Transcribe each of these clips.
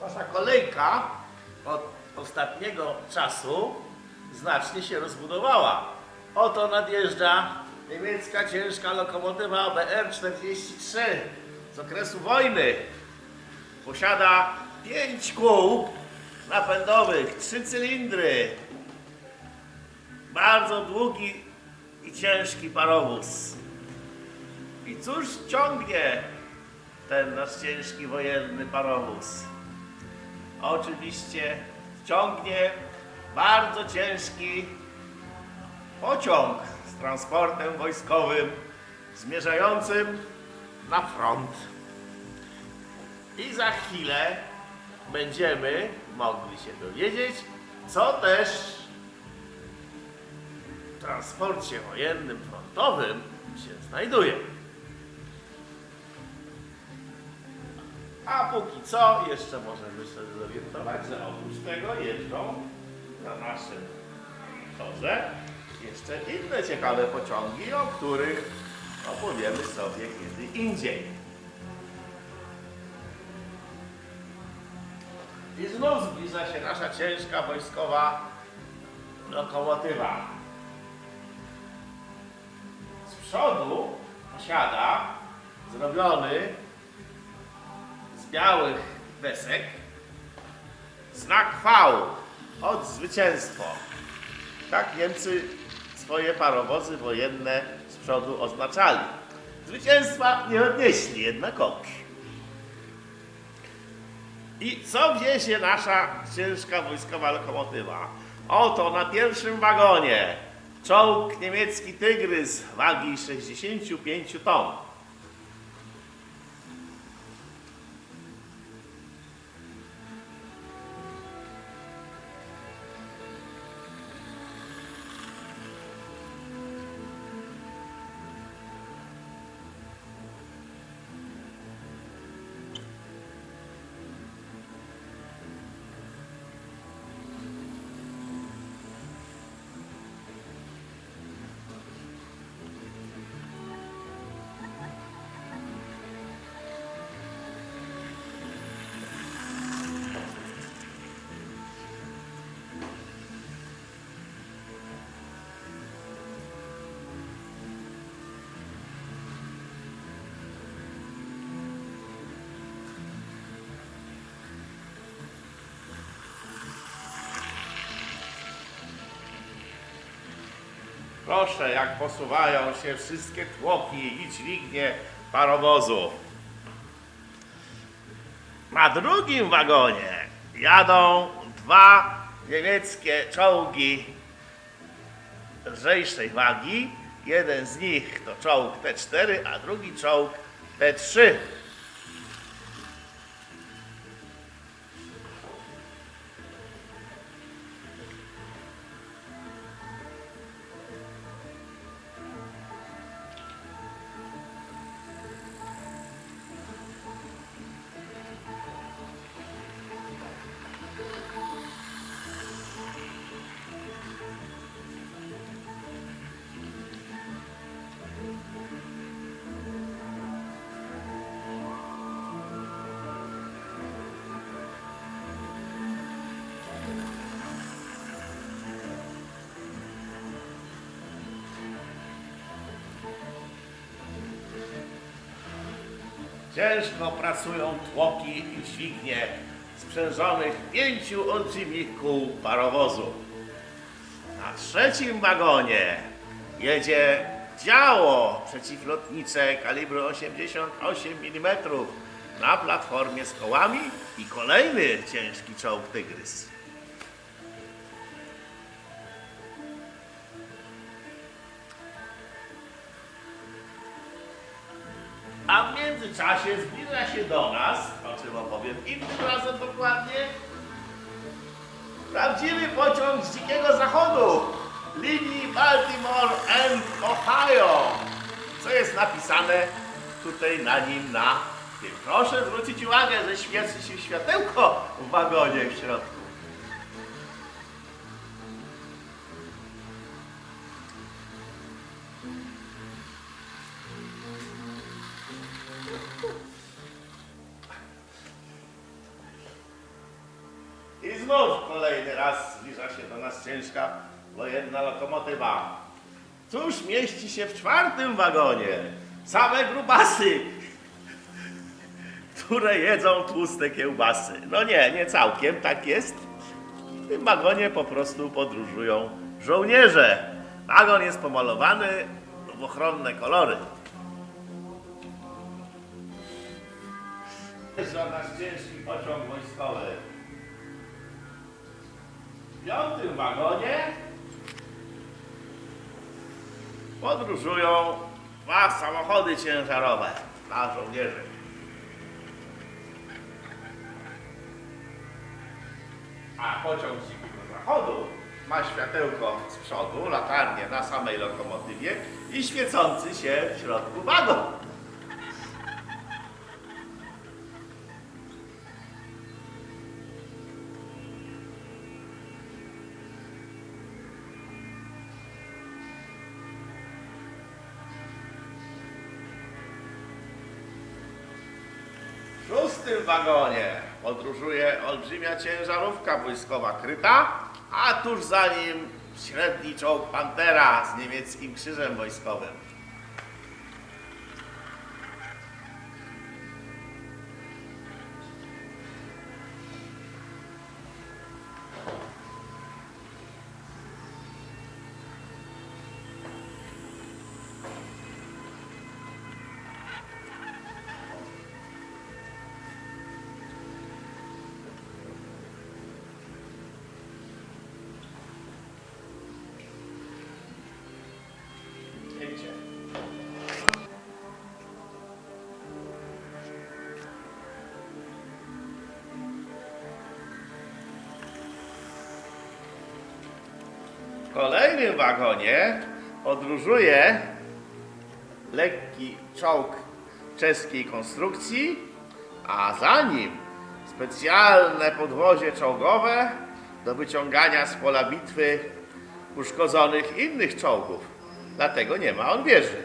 Nasza kolejka od ostatniego czasu znacznie się rozbudowała. Oto nadjeżdża niemiecka ciężka lokomotywa BR-43 z okresu wojny. Posiada 5 kół napędowych, 3 cylindry. Bardzo długi i ciężki parowóz. I cóż ciągnie ten nasz ciężki wojenny parowóz? Oczywiście ciągnie bardzo ciężki pociąg z transportem wojskowym zmierzającym na front. I za chwilę będziemy mogli się dowiedzieć, co też w transporcie wojennym frontowym się znajduje. A póki co jeszcze możemy sobie zorientować, że oprócz tego jeżdżą na naszym torze jeszcze inne ciekawe pociągi, o których opowiemy sobie kiedy indziej. I znów zbliża się nasza ciężka wojskowa lokomotywa. Z przodu posiada zrobiony białych desek znak V od zwycięstwo. Tak Niemcy swoje parowozy wojenne z przodu oznaczali. Zwycięstwa nie odnieśli jednakowoż. I co wiezie nasza ciężka wojskowa lokomotywa? Oto na pierwszym wagonie czołg niemiecki Tygrys wagi 65 ton. Proszę, jak posuwają się wszystkie tłoki i dźwignie parowozu. Na drugim wagonie jadą dwa niemieckie czołgi lżejszej wagi. Jeden z nich to czołg T4, a drugi czołg T3. Ciężko pracują tłoki i dźwignie sprzężonych pięciu olbrzymich kół parowozu. Na trzecim wagonie jedzie działo przeciwlotnicze kalibru 88 mm na platformie z kołami i kolejny ciężki czołg Tygrys. A w międzyczasie zbliża się do nas, o czym opowiem innym razem dokładnie, prawdziwy pociąg z dzikiego zachodu linii Baltimore and Ohio. Co jest napisane tutaj na nim na tym. Proszę zwrócić uwagę, że świeci się światełko w wagonie w środku. Ciężka wojenna lokomotywa. Cóż mieści się w czwartym wagonie? Same grubasy, które jedzą tłuste kiełbasy. No nie, nie całkiem, tak jest. W tym wagonie po prostu podróżują żołnierze. Wagon jest pomalowany w ochronne kolory. Jeżdża nasz ciężki pociąg wojskowy. Piątym wagonie podróżują dwa samochody ciężarowe dla żołnierzy. A pociąg z dzikiego zachodu ma światełko z przodu, latarnię na samej lokomotywie i świecący się w środku wagon. Szóstym wagonie podróżuje olbrzymia ciężarówka wojskowa kryta, a tuż za nim średni czołg Pantera z niemieckim krzyżem wojskowym. Kolejnym wagonie podróżuje lekki czołg czeskiej konstrukcji, a za nim specjalne podwozie czołgowe do wyciągania z pola bitwy uszkodzonych innych czołgów. Dlatego nie ma on wieży.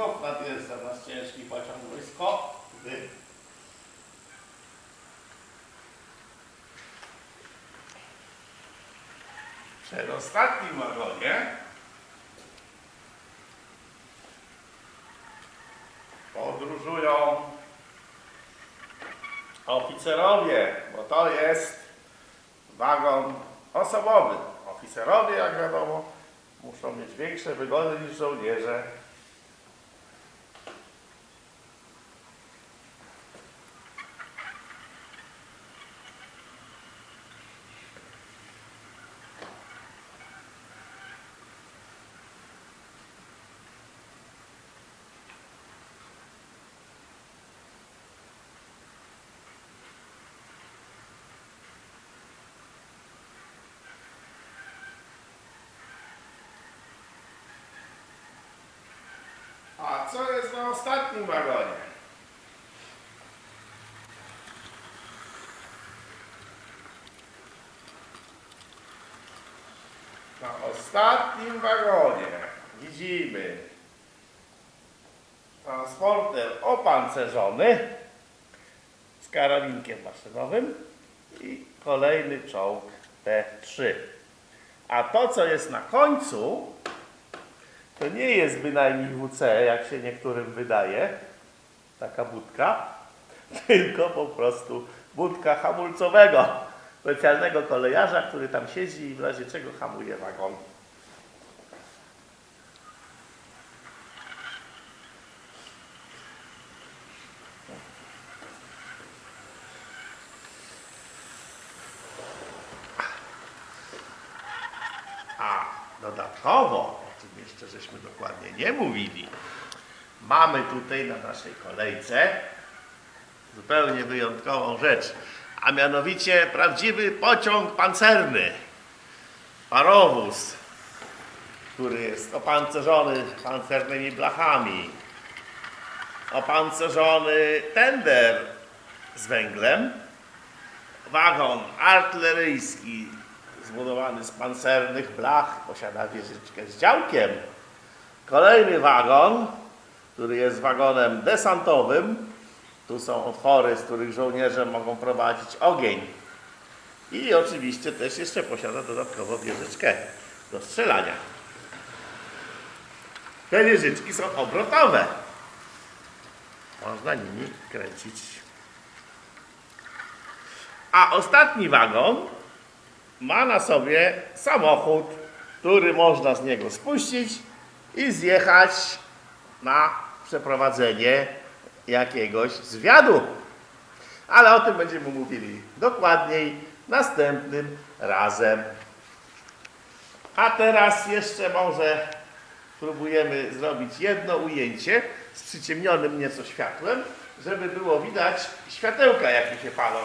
Znów nadjeżdża nas ciężki pociąg wojskowy. Przedostatnim wagonie podróżują oficerowie, bo to jest wagon osobowy. Oficerowie, jak wiadomo, muszą mieć większe wygody niż żołnierze. A co jest na ostatnim wagonie? Na ostatnim wagonie widzimy transporter opancerzony z karabinkiem maszynowym i kolejny czołg T3. A to, co jest na końcu, to nie jest bynajmniej WC, jak się niektórym wydaje, taka budka, tylko po prostu budka hamulcowego specjalnego kolejarza, który tam siedzi i w razie czego hamuje wagon. A dodatkowo, żeśmy dokładnie nie mówili, mamy tutaj na naszej kolejce zupełnie wyjątkową rzecz, a mianowicie prawdziwy pociąg pancerny, parowóz, który jest opancerzony pancernymi blachami, opancerzony tender z węglem, wagon artyleryjski zbudowany z pancernych blach, posiada wieżyczkę z działkiem. Kolejny wagon, który jest wagonem desantowym. Tu są otwory, z których żołnierze mogą prowadzić ogień. I oczywiście też jeszcze posiada dodatkowo wieżyczkę do strzelania. Te wieżyczki są obrotowe. Można nimi kręcić. A ostatni wagon ma na sobie samochód, który można z niego spuścić i zjechać na przeprowadzenie jakiegoś zwiadu. Ale o tym będziemy mówili dokładniej następnym razem. A teraz jeszcze może spróbujemy zrobić jedno ujęcie z przyciemnionym nieco światłem, żeby było widać światełka, jakie się palą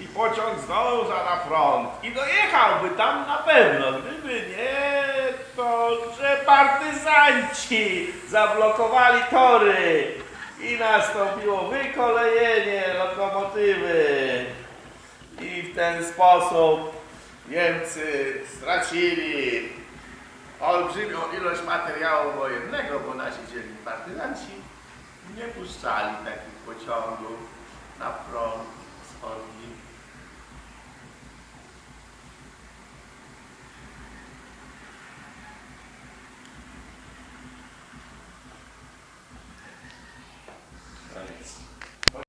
I pociąg zdąża na front. I dojechałby tam na pewno, gdyby nie to, że partyzanci zablokowali tory. I nastąpiło wykolejenie lokomotywy. I w ten sposób Niemcy stracili olbrzymią ilość materiału wojennego, bo nasi dzielni partyzanci. Nie puszczali takich pociągów na front wschodni